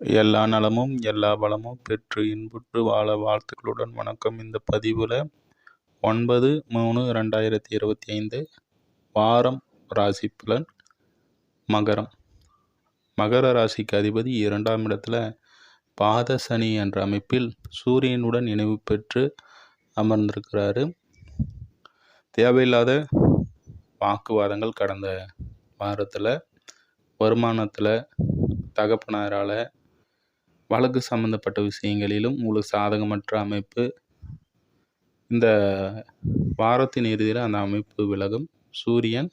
எல்லா நலமும் எல்லா வளமும் பெற்று இன்புற்று வாழ வாழ்த்துக்களுடன் வணக்கம். இந்த பதிவில் ஒன்பது மூணு ரெண்டாயிரத்தி இருபத்தி ஐந்து வாரம் ராசி பலன் மகரம். மகர ராசிக்கு அதிபதி இரண்டாம் இடத்துல பாத சனி என்ற அமைப்பில் சூரியனுடன் இணைவு பெற்று அமர்ந்திருக்கிறாரு. தேவையில்லாத வாக்குவாதங்கள் கடந்த வாரத்தில் வருமானத்தில் தகப்பனாரால் வழக்கு சம்மந்தப்பட்ட விஷயங்களிலும் உங்களுக்கு சாதகமற்ற அமைப்பு. இந்த வாரத்தின் இறுதியில் அந்த அமைப்பு விலகும். சூரியன்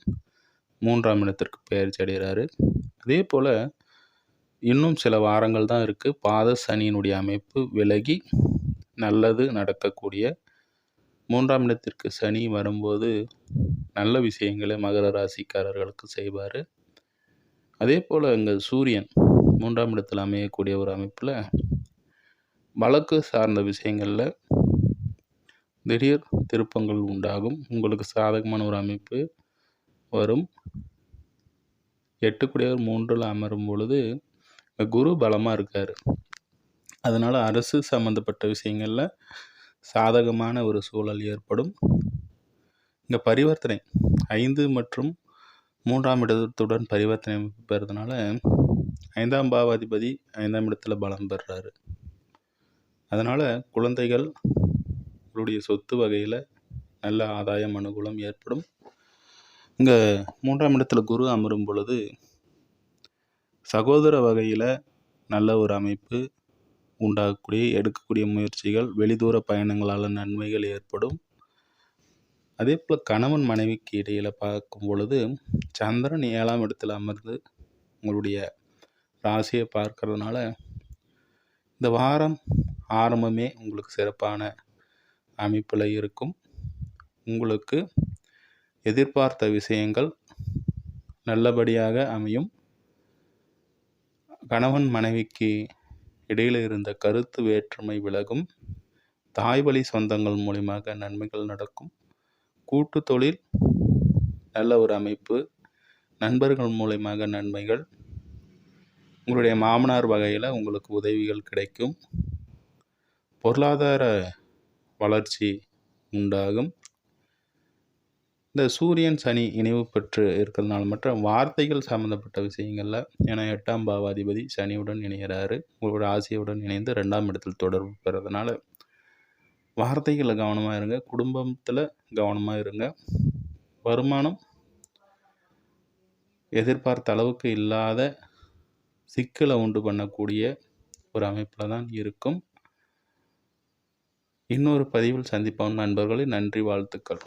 மூன்றாம் இடத்திற்கு பயிற்சி அடைகிறாரு. அதே போல் இன்னும் சில வாரங்கள் தான் இருக்குது பாத சனியினுடைய அமைப்பு விலகி நல்லது நடக்கக்கூடிய. மூன்றாம் இடத்திற்கு சனி வரும்போது நல்ல விஷயங்களை மகர ராசிக்காரர்களுக்கு செய்வார். அதே போல் இங்கே சூரியன் மூன்றாம் இடத்தில் அமையக்கூடிய ஒரு அமைப்பில் வழக்கு சார்ந்த விஷயங்களில் திடீர் திருப்பங்கள் உண்டாகும். உங்களுக்கு சாதகமான ஒரு அமைப்பு வரும். எட்டுக்குடியவர் மூன்றில் அமரும் பொழுது குரு பலமாக இருக்கார். அதனால் அரசு சம்மந்தப்பட்ட விஷயங்களில் சாதகமான ஒரு சூழல் ஏற்படும். இந்த பரிவர்த்தனை ஐந்து மற்றும் மூன்றாம் இடத்துடன் பரிவர்த்தனை பெறதுனால ஐந்தாம் பாவாதிபதி ஐந்தாம் இடத்துல பலம் பெறுறாரு. அதனால் குழந்தைகள் உங்களுடைய சொத்து வகையில் நல்ல ஆதாயம் அனுகூலம் ஏற்படும். இங்கே மூன்றாம் இடத்துல குரு அமரும் பொழுது சகோதர வகையில் நல்ல ஒரு அமைப்பு உண்டாகக்கூடிய எடுக்கக்கூடிய முயற்சிகள் வெளிதூர பயணங்களால் நன்மைகள் ஏற்படும். அதே போல் கணவன் மனைவிக்கு இடையில் பார்க்கும் பொழுது சந்திரன் ஏழாம் இடத்தில் அமர்ந்து உங்களுடைய ராசியை பார்க்கறதுனால இந்த வாரம் ஆரம்பமே உங்களுக்கு சிறப்பான அமைப்பில் இருக்கும். உங்களுக்கு எதிர்பார்த்த விஷயங்கள் நல்லபடியாக அமையும். கணவன் மனைவிக்கு இடையில் இருந்த கருத்து வேற்றுமை விலகும். தாய் வழி சொந்தங்கள் மூலியமாக நன்மைகள் நடக்கும். கூட்டு தொழில் நல்ல ஒரு அமைப்பு. நண்பர்கள் மூலியமாக நன்மைகள். உங்களுடைய மாமனார் வகையில் உங்களுக்கு உதவிகள் கிடைக்கும். பொருளாதார வளர்ச்சி உண்டாகும். இந்த சூரியன் சனி இணைவு பெற்று இருக்கிறதுனால மற்ற வார்த்தைகள் சம்மந்தப்பட்ட விஷயங்களில் ஏன்னா எட்டாம் பாவாதிபதி சனியுடன் இணைகிறாரு. உங்களோட ஆசையுடன் இணைந்து ரெண்டாம் இடத்தில் தொடர்பு பெறதுனால வார்த்தைகளில் கவனமாக இருங்க. குடும்பத்தில் கவனமாக இருங்க. வருமானம் எதிர்பார்த்த அளவுக்கு இல்லாத சிக்கலை உண்டு பண்ணக்கூடிய ஒரு அமைப்பில் தான் இருக்கும். இன்னொரு பதிவில் சந்திப்போம். நண்பர்களே நன்றி வாழ்த்துக்கள்.